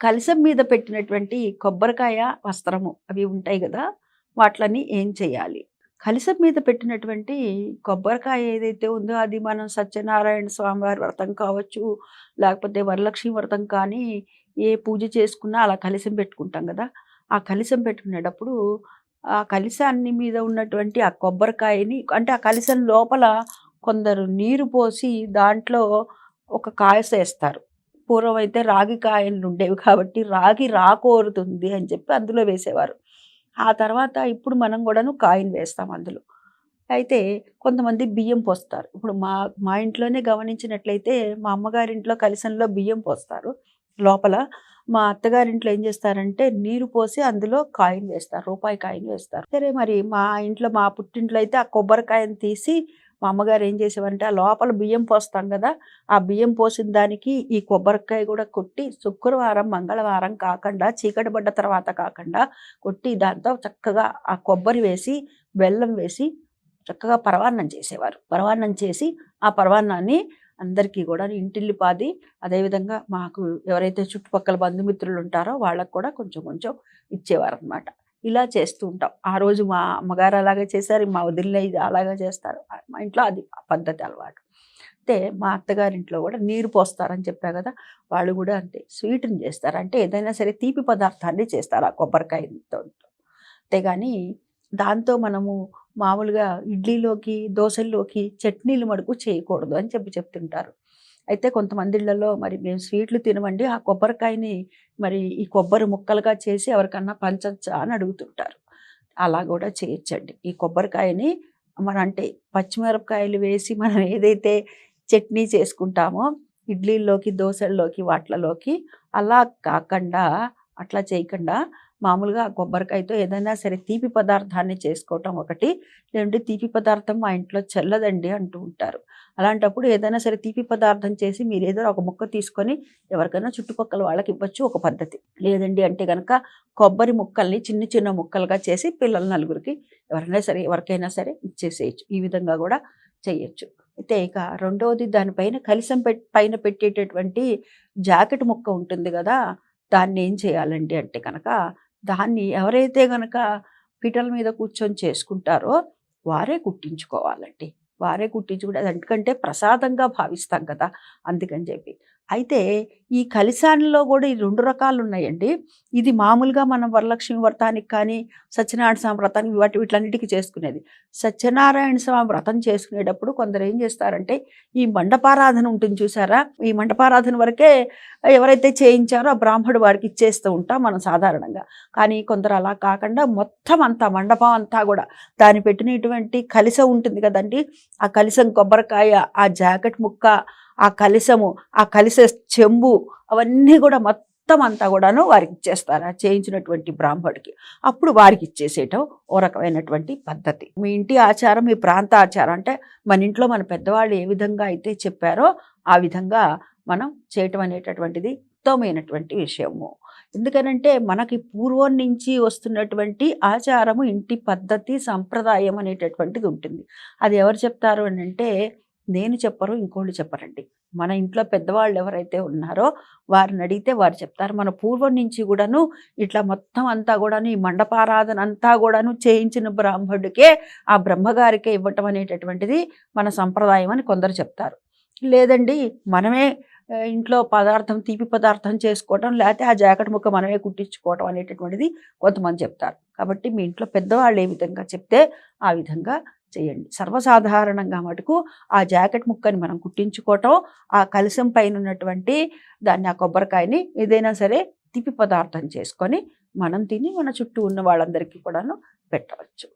కలసం మీద పెట్టినటువంటి కొబ్బరికాయ వస్త్రము అవి ఉంటాయి కదా వాటిని ఏం చేయాలి? కలసం మీద పెట్టినటువంటి కొబ్బరికాయ ఏదైతే ఉందో అది మనం సత్యనారాయణ స్వామివారి వ్రతం కావచ్చు లేకపోతే వరలక్ష్మి వ్రతం కానీ ఏ పూజ చేసుకున్నా అలా కలశం పెట్టుకుంటాం కదా. ఆ కలశం పెట్టుకునేటప్పుడు ఆ కలిసాన్ని మీద ఉన్నటువంటి ఆ కొబ్బరికాయని అంటే ఆ కలిసం లోపల కొందరు నీరు పోసి దాంట్లో ఒక కాయస వేస్తారు పూర్వం అయితే రాగి కాయలు ఉండేవి కాబట్టి రాగి రాకోరుతుంది అని చెప్పి అందులో వేసేవారు. ఆ తర్వాత ఇప్పుడు మనం కూడాను కాయిన్ వేస్తాం అందులో. అయితే కొంతమంది బియ్యం పోస్తారు. ఇప్పుడు మా మా ఇంట్లోనే గమనించినట్లయితే మా అమ్మగారింట్లో కలిసంలో బియ్యం పోస్తారు. లోపల మా అత్తగారింట్లో ఏం చేస్తారంటే నీరు పోసి అందులో కాయిన్ వేస్తారు. రూపాయి కాయిన్ వేస్తారు. సరే మరి మా ఇంట్లో మా పుట్టింట్లో అయితే ఆ కొబ్బరికాయని తీసి మా అమ్మగారు ఏం చేసేవారంటే ఆ లోపల బియ్యం పోస్తాం కదా ఆ బియ్యం పోసిన దానికి ఈ కొబ్బరికాయ కూడా కొట్టి శుక్రవారం మంగళవారం కాకుండా చీకటి పడ్డ తర్వాత కాకుండా కొట్టి దాంతో చక్కగా ఆ కొబ్బరి వేసి బెల్లం వేసి చక్కగా పరవాన్నం చేసేవారు. పరవాన్నం చేసి ఆ పరవాన్నాన్ని అందరికీ కూడా ఇంటిల్లిపాది అదేవిధంగా మాకు ఎవరైతే చుట్టుపక్కల బంధుమిత్రులు ఉంటారో వాళ్ళకు కూడా కొంచెం కొంచెం ఇచ్చేవారు అనమాట ఇలా చేస్తూ ఉంటాం. ఆ రోజు మా అమ్మగారు అలాగే చేశారు మా వదిలిన ఇది అలాగే చేస్తారు. మా ఇంట్లో అది పద్ధతి అలవాటు. అయితే మా అత్తగారింట్లో కూడా నీరు పోస్తారని చెప్పా కదా వాళ్ళు కూడా అంతే స్వీట్ని చేస్తారు. అంటే ఏదైనా సరే తీపి పదార్థాన్ని చేస్తారు ఆ కొబ్బరికాయతో. అంతేగాని దాంతో మనము మామూలుగా ఇడ్లీలోకి దోశల్లోకి చట్నీలు మడుకు చేయకూడదు అని చెప్పి చెప్తుంటారు. అయితే కొంతమంది ఇళ్ళలో మరి మేము స్వీట్లు తినమండి. ఆ కొబ్బరికాయని మరి ఈ కొబ్బరి ముక్కలుగా చేసి ఎవరికన్నా పంచచ్చా అని అడుగుతుంటారు. అలా కూడా చేయొచ్చండి. ఈ కొబ్బరికాయని మన అంటే పచ్చిమిరపకాయలు వేసి మనం ఏదైతే చట్నీ చేసుకుంటామో ఇడ్లీల్లోకి దోశల్లోకి వాటిలలోకి అలా కాకుండా అట్లా చేయకుండా మామూలుగా కొబ్బరికాయతో ఏదైనా సరే తీపి పదార్థాన్ని చేసుకోవటం ఒకటి లేదంటే తీపి పదార్థం మా ఇంట్లో చల్లదండి అంటూ ఉంటారు. అలాంటప్పుడు ఏదైనా సరే తీపి పదార్థం చేసి మీరు ఏదో ఒక ముక్క తీసుకొని ఎవరికైనా చుట్టుపక్కల వాళ్ళకి ఇవ్వచ్చు ఒక పద్ధతి. లేదండి అంటే కనుక కొబ్బరి ముక్కల్ని చిన్న చిన్న ముక్కలుగా చేసి పిల్లల నలుగురికి ఎవరైనా సరే ఎవరికైనా సరే ఇచ్చేసేయచ్చు. ఈ విధంగా కూడా చేయొచ్చు. అయితే ఇక రెండవది దానిపైన కలిసం పెట్ పైన పెట్టేటటువంటి జాకెట్ ముక్క ఉంటుంది కదా దాన్ని ఏం చేయాలండి అంటే కనుక దాన్ని ఎవరైతే కనుక పిటల మీద కూర్చొని చేసుకుంటారో వారే కుట్టించుకోవాలండి. వారే కుట్టించుకుంటే అది ఎందుకంటే ప్రసాదంగా భావిస్తాం కదా అందుకని చెప్పి. అయితే ఈ కలిశాలలో కూడా ఈ రెండు రకాలు ఉన్నాయండి ఇది మామూలుగా మనం వరలక్ష్మి వ్రతానికి కానీ సత్యనారాయణ స్వామి వ్రతానికి వాటి వీటన్నిటికీ చేసుకునేది. సత్యనారాయణ స్వామి వ్రతం చేసుకునేటప్పుడు కొందరు ఏం చేస్తారంటే ఈ మండపారాధన ఉంటుంది చూసారా? ఈ మండపారాధన వరకే ఎవరైతే చేయించారో ఆ బ్రాహ్మడు వాడికి ఇచ్చేస్తూ ఉంటాం మనం సాధారణంగా. కానీ కొందరు అలా కాకుండా మొత్తం అంతా మండపం అంతా కూడా దాన్ని పెట్టినటువంటి కలిస ఉంటుంది కదండి. ఆ కలిసం కొబ్బరికాయ ఆ జాకెట్ ముక్క ఆ కలిసము ఆ కలిసే చెంబు అవన్నీ కూడా మొత్తం అంతా కూడాను వారికి ఇచ్చేస్తారు ఆ చేయించినటువంటి బ్రాహ్మడికి. అప్పుడు వారికి ఇచ్చేసేయటం ఓ రకమైనటువంటి పద్ధతి. మీ ఇంటి ఆచారం మీ ప్రాంత ఆచారం అంటే మన ఇంట్లో మన పెద్దవాళ్ళు ఏ విధంగా అయితే చెప్పారో ఆ విధంగా మనం చేయటం అనేటటువంటిది ఉత్తమమైనటువంటి విషయము. ఎందుకనంటే మనకి పూర్వం నుంచి వస్తున్నటువంటి ఆచారము ఇంటి పద్ధతి సంప్రదాయం అనేటటువంటిది ఉంటుంది. అది ఎవరు చెప్తారు అని అంటే నేను చెప్పరు ఇంకోళ్ళు చెప్పరండి. మన ఇంట్లో పెద్దవాళ్ళు ఎవరైతే ఉన్నారో వారిని అడిగితే వారు చెప్తారు. మన పూర్వం నుంచి కూడాను ఇట్లా మొత్తం అంతా కూడాను ఈ మండపారాధన అంతా కూడాను చేయించిన బ్రాహ్మణుడికే ఆ బ్రహ్మగారికే ఇవ్వటం అనేటటువంటిది మన సంప్రదాయం అని కొందరు చెప్తారు. లేదండి మనమే ఇంట్లో పదార్థం తీపి పదార్థం చేసుకోవటం లేకపోతే ఆ జాకెట్ ముక్క మనమే కుట్టించుకోవటం అనేటటువంటిది కొంతమంది చెప్తారు. కాబట్టి మీ ఇంట్లో పెద్దవాళ్ళు ఏ విధంగా చెప్తే ఆ విధంగా చేయండి. సర్వసాధారణంగా మటుకు ఆ జాకెట్ ముక్కని మనం కుట్టించుకోవటం ఆ కలశం పైన ఉన్నటువంటి దాన్ని ఆ కొబ్బరికాయని ఏదైనా సరే తిప్పి పదార్థం చేసుకొని మనం తిని మన చుట్టూ ఉన్న వాళ్ళందరికీ కూడాను పెట్టవచ్చు.